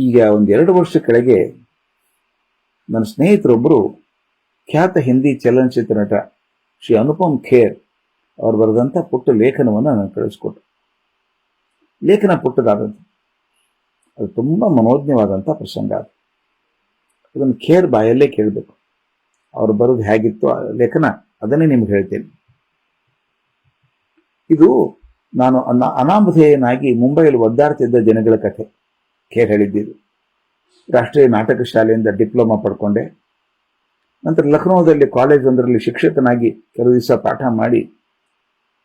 ಈಗ ಒಂದೆರಡು ವರ್ಷ ಕೆಳಗೆ ನನ್ನ ಸ್ನೇಹಿತರೊಬ್ಬರು ಖ್ಯಾತ ಹಿಂದಿ ಚಲನಚಿತ್ರ ನಟ ಶ್ರೀ ಅನುಪಮ್ ಖೇರ್ ಅವರು ಬರೆದಂಥ ಪುಟ್ಟ ಲೇಖನವನ್ನು ನಾನು ಕಳಿಸ್ಕೊಟ್ಟೆ. ಲೇಖನ ಪುಟ್ಟದಾದಂಥ ಅದು ತುಂಬ ಮನೋಜ್ಞವಾದಂಥ ಪ್ರಸಂಗ ಅದು. ಅದನ್ನು ಖೇರ್ ಬಾಯಲ್ಲೇ ಕೇಳಬೇಕು. ಅವರು ಬರೋದು ಹೇಗಿತ್ತು ಲೇಖನ ಅದನ್ನೇ ನಿಮ್ಗೆ ಹೇಳ್ತೇನೆ. ಇದು ನಾನು ಅನ್ನ ಅನಾಮಧೇಯನಾಗಿ ಮುಂಬೈಯಲ್ಲಿ ಒದ್ದಾಡ್ತಿದ್ದ ಜನಗಳ ಕಥೆ. ಖೇರ್ ಹೇಳಿದ್ದೀರಿ ರಾಷ್ಟ್ರೀಯ ನಾಟಕ ಶಾಲೆಯಿಂದ ಡಿಪ್ಲೊಮಾ ಪಡ್ಕೊಂಡೆ. ನಂತರ ಲಖನೌದಲ್ಲಿ ಕಾಲೇಜ್ ಒಂದರಲ್ಲಿ ಶಿಕ್ಷಕನಾಗಿ ಕೆಲವು ದಿವಸ ಪಾಠ ಮಾಡಿ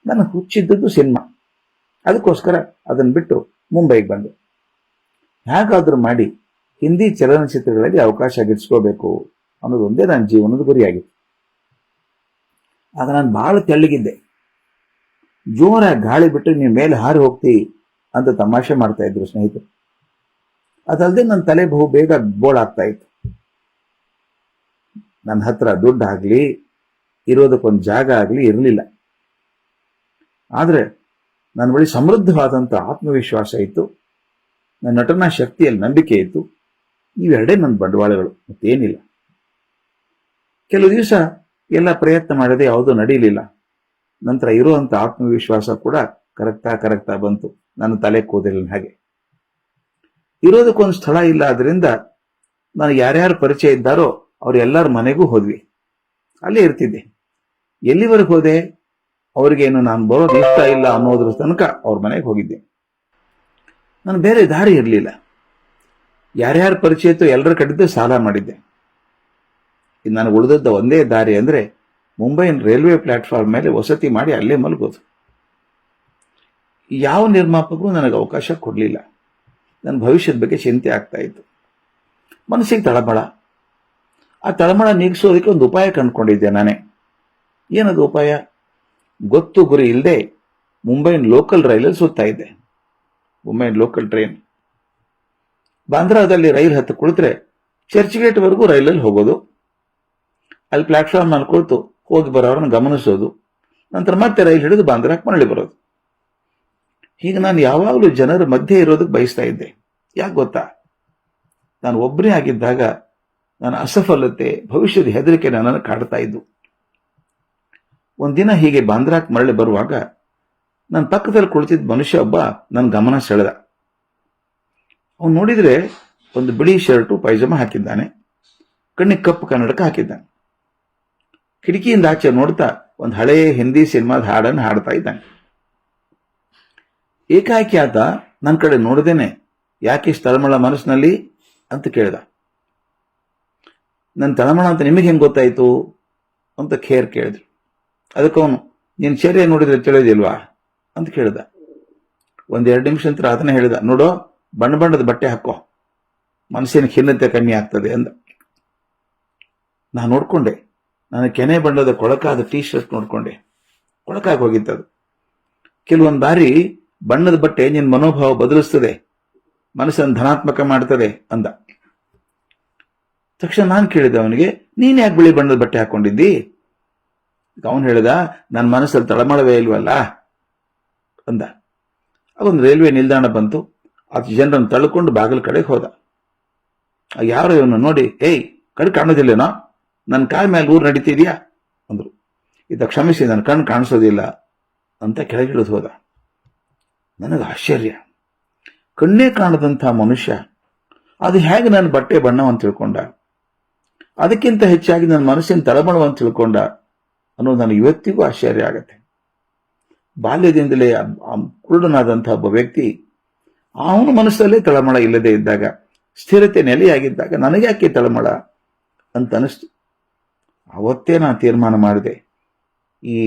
ನನ್ನ ಹುಚ್ಚಿದ್ದದ್ದು ಸಿನಿಮಾ. ಅದಕ್ಕೋಸ್ಕರ ಅದನ್ನು ಬಿಟ್ಟು ಮುಂಬೈಗೆ ಬಂದೆ. ಹೇಗಾದರೂ ಮಾಡಿ ಹಿಂದಿ ಚಲನಚಿತ್ರಗಳಲ್ಲಿ ಅವಕಾಶ ಗಿಟ್ಸ್ಕೋಬೇಕು ಅನ್ನೋದೊಂದೇ ನನ್ನ ಜೀವನದ ಗುರಿಯಾಗಿತ್ತು. ಆಗ ನಾನು ಭಾಳ ತೆಳ್ಳಗಿದ್ದೆ. ಜೋರ ಗಾಳಿ ಬಿಟ್ಟು ನೀವು ಮೇಲೆ ಹಾರಿ ಹೋಗ್ತಿ ಅಂತ ತಮಾಷೆ ಮಾಡ್ತಾ ಇದ್ರು ಸ್ನೇಹಿತರು. ಅದಲ್ಲದೆ ನನ್ನ ತಲೆ ಬಹು ಬೇಗ ಬೋಳಾಗ್ತಾ ಇತ್ತು. ನನ್ನ ಹತ್ರ ದುಡ್ಡು ಆಗಲಿ, ಇರೋದಕ್ಕೊಂದು ಜಾಗ ಆಗಲಿ ಇರಲಿಲ್ಲ. ಆದರೆ ನನ್ನ ಬಳಿ ಸಮೃದ್ಧವಾದಂಥ ಆತ್ಮವಿಶ್ವಾಸ ಇತ್ತು. ನನ್ನ ನಟನಾ ಶಕ್ತಿಯಲ್ಲಿ ನಂಬಿಕೆ ಇತ್ತು. ಇವೆರಡೇ ನನ್ನ ಬಂಡವಾಳಗಳು, ಮತ್ತೇನಿಲ್ಲ. ಕೆಲವು ದಿವಸ ಎಲ್ಲ ಪ್ರಯತ್ನ ಮಾಡದೆ ಯಾವುದೂ ನಡೀಲಿಲ್ಲ. ನಂತರ ಇರುವಂಥ ಆತ್ಮವಿಶ್ವಾಸ ಕೂಡ ಕರೆಕ್ಟಾ ಕರೆಕ್ಟಾ ಬಂತು. ನನ್ನ ತಲೆ ಕೂದಲಿನ ಹಾಗೆ. ಇರೋದಕ್ಕೊಂದು ಸ್ಥಳ ಇಲ್ಲ ಆದ್ರಿಂದ ನಾನು ಯಾರ್ಯಾರು ಪರಿಚಯ ಇದ್ದಾರೋ ಅವ್ರ ಎಲ್ಲರ ಮನೆಗೂ ಹೋದ್ವಿ. ಅಲ್ಲೇ ಇರ್ತಿದ್ದೆ. ಎಲ್ಲಿವರೆಗೆ ಹೋದೆ? ಅವ್ರಿಗೇನು ನಾನು ಬರೋದು ಇಷ್ಟ ಇಲ್ಲ ಅನ್ನೋದ್ರ ತನಕ ಅವ್ರ ಮನೆಗೆ ಹೋಗಿದ್ದೆ. ನಾನು ಬೇರೆ ದಾರಿ ಇರಲಿಲ್ಲ. ಯಾರ್ಯಾರ ಪರಿಚಯ ಇತ್ತು ಎಲ್ಲರ ಕಡೆದು ಸಾಲ ಮಾಡಿದ್ದೆ. ಇನ್ನು ನನಗೆ ಉಳಿದದ್ದ ಒಂದೇ ದಾರಿ ಅಂದರೆ ಮುಂಬೈನ ರೈಲ್ವೆ ಪ್ಲಾಟ್ಫಾರ್ಮ್ ಮೇಲೆ ವಸತಿ ಮಾಡಿ ಅಲ್ಲೇ ಮಲಗೋದು. ಯಾವ ನಿರ್ಮಾಪಕರು ನನಗೆ ಅವಕಾಶ ಕೊಡಲಿಲ್ಲ. ನನ್ನ ಭವಿಷ್ಯದ ಬಗ್ಗೆ ಚಿಂತೆ ಆಗ್ತಾ ಇತ್ತು. ಮನಸ್ಸಿಗೆ ತಳಮಳ. ಆ ತಳಮಳ ನೀಗಿಸೋದಕ್ಕೆ ಒಂದು ಉಪಾಯ ಕಂಡುಕೊಂಡಿದ್ದೆ ನಾನೇ. ಏನದು ಉಪಾಯ? ಗೊತ್ತು ಗುರಿ ಇಲ್ಲದೆ ಮುಂಬೈನ ಲೋಕಲ್ ರೈಲಲ್ಲಿ ಸುತ್ತಾ ಇದ್ದೆ. ಮುಂಬೈನ ಲೋಕಲ್ ಟ್ರೈನ್ ಬಾಂದ್ರಾದಲ್ಲಿ ರೈಲ್ ಹತ್ತು ಕುಳಿತರೆ ಚರ್ಚ್ ಗೇಟ್ವರೆಗೂ ರೈಲಲ್ಲಿ ಹೋಗೋದು. ಅಲ್ಲಿ ಪ್ಲಾಟ್ಫಾರ್ಮ್ನಲ್ಲಿ ಕುಳಿತು ಹೋಗಿ ಬರೋರನ್ನು ಗಮನಿಸೋದು. ನಂತರ ಮತ್ತೆ ರೈಲ್ ಹಿಡಿದು ಬಾಂದ್ರಾಕ್ ಮರಳಿ ಬರೋದು. ಹೀಗೆ ನಾನು ಯಾವಾಗಲೂ ಜನರ ಮಧ್ಯೆ ಇರೋದಕ್ಕೆ ಬಯಸ್ತಾ ಇದ್ದೆ. ಯಾಕೆ ಗೊತ್ತಾ? ನಾನು ಒಬ್ಬನೇ ಆಗಿದ್ದಾಗ ನನ್ನ ಅಸಫಲತೆ, ಭವಿಷ್ಯದ ಹೆದರಿಕೆ ನನ್ನನ್ನು ಕಾಡ್ತಾ ಇದ್ದು. ಒಂದಿನ ಹೀಗೆ ಬಾಂದ್ರಾಕ್ ಮರಳಿ ಬರುವಾಗ ನನ್ನ ಪಕ್ಕದಲ್ಲಿ ಕುಳಿತಿದ್ದ ಮನುಷ್ಯ ಒಬ್ಬ ನನ್ನ ಗಮನ ಸೆಳೆದ. ಅವನು ನೋಡಿದ್ರೆ ಒಂದು ಬಿಳಿ ಶರ್ಟು, ಪೈಜಾಮ ಹಾಕಿದ್ದಾನೆ. ಕಣ್ಣಿಗೆ ಕಪ್ಪು ಕನ್ನಡಕ ಹಾಕಿದ್ದಾನೆ. ಕಿಟಕಿಯಿಂದ ಆಚೆ ನೋಡ್ತಾ ಒಂದು ಹಳೆಯ ಹಿಂದಿ ಸಿನಿಮಾದ ಹಾಡನ್ನು ಹಾಡ್ತಾ ಇದ್ದಾನೆ. ಏಕಾಏಕಿ ಆತ ನನ್ನ ಕಡೆ ನೋಡದೇನೆ ಯಾಕೆ ಇಷ್ಟು ತಳಮಳ ಮನಸ್ಸಿನಲ್ಲಿ ಅಂತ ಕೇಳಿದ. ನನ್ನ ತಳಮಳ ಅಂತ ನಿಮಗೆ ಹೆಂಗೆ ಗೊತ್ತಾಯಿತು? ಅಂತ ಖೇರ್ ಕೇಳಿದ್ರು. ಅದಕ್ಕವನು ನೀನು ಚರ್ಯ ನೋಡಿದ್ರೆ ತಿಳಿಯೋದಿಲ್ವಾ ಅಂತ ಕೇಳಿದ. ಒಂದೆರಡು ನಿಮಿಷ ನಂತರ ಅದನ್ನ ಹೇಳಿದ, ನೋಡೋ, ಬಣ್ಣ ಬಣ್ಣದ ಬಟ್ಟೆ ಹಾಕೋ. ಮನಸ್ಸಿನ ಖಿನ್ನತೆ ಕಮ್ಮಿ ಆಗ್ತದೆ ಅಂದ. ನಾನು ನೋಡ್ಕೊಂಡೆ. ನಾನು ಕೆನೆ ಬಣ್ಣದ ಕೊಳಕಾದ ಟೀ ಶರ್ಟ್ ನೋಡ್ಕೊಂಡೆ. ಕೊಳಕಾಗಿ ಹೋಗಿತ್ತದು. ಕೆಲವೊಂದು ಬಾರಿ ಬಣ್ಣದ ಬಟ್ಟೆ ನಿನ್ನ ಮನೋಭಾವ ಬದಲಿಸ್ತದೆ. ಮನಸ್ಸನ್ನು ಧನಾತ್ಮಕ ಮಾಡ್ತದೆ ಅಂದ. ತಕ್ಷಣ ನಾನು ಕೇಳಿದೆ ಅವನಿಗೆ, ನೀನ್ ಯಾಕೆ ಬಿಳಿ ಬಣ್ಣದ ಬಟ್ಟೆ ಹಾಕೊಂಡಿದ್ದಿ? ಅವನು ಹೇಳಿದ ನನ್ನ ಮನಸ್ಸಲ್ಲಿ ತಳಮಳವೇ ಇಲ್ವಲ್ಲ? ಅಂದ. ಅದೊಂದು ರೈಲ್ವೆ ನಿಲ್ದಾಣ ಬಂತು. ಆತ ಜನರನ್ನು ತಳ್ಕೊಂಡು ಬಾಗಿಲ ಕಡೆಗೆ ಹೋದ. ಯಾರೋ ಇವನು ನೋಡಿ, ಏಯ್ ಕಡೆ ಕಾಣೋದಿಲ್ಲೇನೋ? ನನ್ನ ಕಾಲ ಮೇಲೆ ಊರು ನಡೀತಿದ್ಯಾ? ಅಂದ್ರು. ಇದ ಕ್ಷಮಿಸಿ ನನ್ನ ಕಣ್ಣು ಕಾಣಿಸೋದಿಲ್ಲ ಅಂತ ಕೆಳಗಿಳಿದು ಹೋದ. ನನಗೆ ಆಶ್ಚರ್ಯ. ಕಣ್ಣೇ ಕಾಣದಂಥ ಮನುಷ್ಯ, ಅದು ಹೇಗೆ ನನ್ನ ಬಟ್ಟೆ ಬಣ್ಣವನ್ನು ತಿಳ್ಕೊಂಡ? ಅದಕ್ಕಿಂತ ಹೆಚ್ಚಾಗಿ ನನ್ನ ಮನಸ್ಸಿನ ತಳಮಳವನ್ನು ತಿಳ್ಕೊಂಡ? ಅನ್ನೋದು ನನಗೆ ಇವತ್ತಿಗೂ ಆಶ್ಚರ್ಯ ಆಗತ್ತೆ. ಬಾಲ್ಯದಿಂದಲೇ ಕುರುಡನಾದಂಥ ಒಬ್ಬ ವ್ಯಕ್ತಿ ಅವನ ಮನಸ್ಸಲ್ಲೇ ತಳಮಳ ಇಲ್ಲದೆ ಇದ್ದಾಗ, ಸ್ಥಿರತೆ ನೆಲೆಯಾಗಿದ್ದಾಗ ನನಗ್ಯಾಕೆ ತಳಮಳ ಅಂತ ಅನಿಸ್ತು ಅವತ್ತೇ ನಾನು ತೀರ್ಮಾನ ಮಾಡಿದೆ. ಈ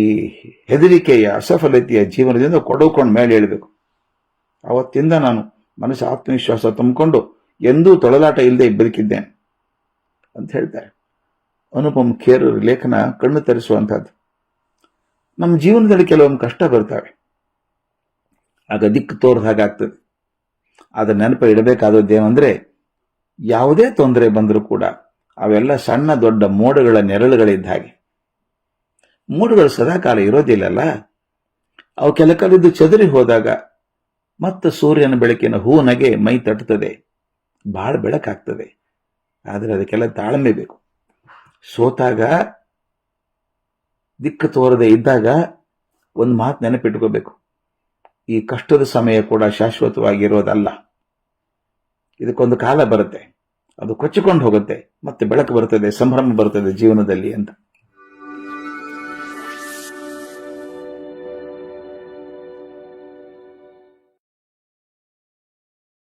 ಹೆದರಿಕೆಯ ಅಸಫಲತೆಯ ಜೀವನದಿಂದ ಕೊಡೋಕೊಂಡು ಮೇಲೆ ಹೇಳಬೇಕು. ಅವತ್ತಿಂದ ನಾನು ಮನಸ್ಸು ಆತ್ಮವಿಶ್ವಾಸ ತುಂಬಿಕೊಂಡು ಎಂದೂ ತೊಳಲಾಟ ಇಲ್ಲದೆ ಬದುಕಿದ್ದೇನೆ ಅಂತ ಹೇಳ್ತಾರೆ. ಅನುಪಮ್ ಖೇರ್ ಲೇಖನ ಕಣ್ಣು ತರಿಸುವಂಥದ್ದು. ನಮ್ಮ ಜೀವನದಲ್ಲಿ ಕೆಲವೊಂದು ಕಷ್ಟ ಬರ್ತವೆ. ಆಗ ದಿಕ್ಕು ತೋರದ ಹಾಗಾಗ್ತದೆ ಅದರ ನೆನಪು ಇಡಬೇಕಾದದ್ದೇನೆಂದರೆ ಯಾವುದೇ ತೊಂದರೆ ಬಂದರೂ ಕೂಡ ಅವೆಲ್ಲ ಸಣ್ಣ ದೊಡ್ಡ ಮೋಡಗಳ ನೆರಳುಗಳಿದ್ದ ಹಾಗೆ. ಮೋಡಗಳು ಸದಾಕಾಲ ಇರೋದಿಲ್ಲಲ್ಲ ಅವು ಕೆಲ ಕಾಲದ್ದು ಚದುರಿ ಹೋದಾಗ ಮತ್ತೆ ಸೂರ್ಯನ ಬೆಳಕಿನ ಹೂನಗೆ ಮೈ ತಟ್ಟುತ್ತದೆ ಭಾಳ ಬೆಳಕಾಗ್ತದೆ. ಆದರೆ ಅದಕ್ಕೆಲ್ಲ ತಾಳ್ಮೆ ಬೇಕು. ಸೋತಾಗ, ದಿಕ್ಕು ತೋರದೆ ಇದ್ದಾಗ ಒಂದು ಮಾತು ನೆನಪಿಟ್ಕೋಬೇಕು. ಈ ಕಷ್ಟದ ಸಮಯ ಕೂಡ ಶಾಶ್ವತವಾಗಿರೋದಲ್ಲ. ಇದಕ್ಕೊಂದು ಕಾಲ ಬರುತ್ತೆ. ಅದು ಕೊಚ್ಚಿಕೊಂಡು ಹೋಗುತ್ತೆ. ಮತ್ತೆ ಬೆಳಕು ಬರ್ತದೆ, ಸಂಭ್ರಮ ಬರ್ತದೆ ಜೀವನದಲ್ಲಿ ಅಂತ.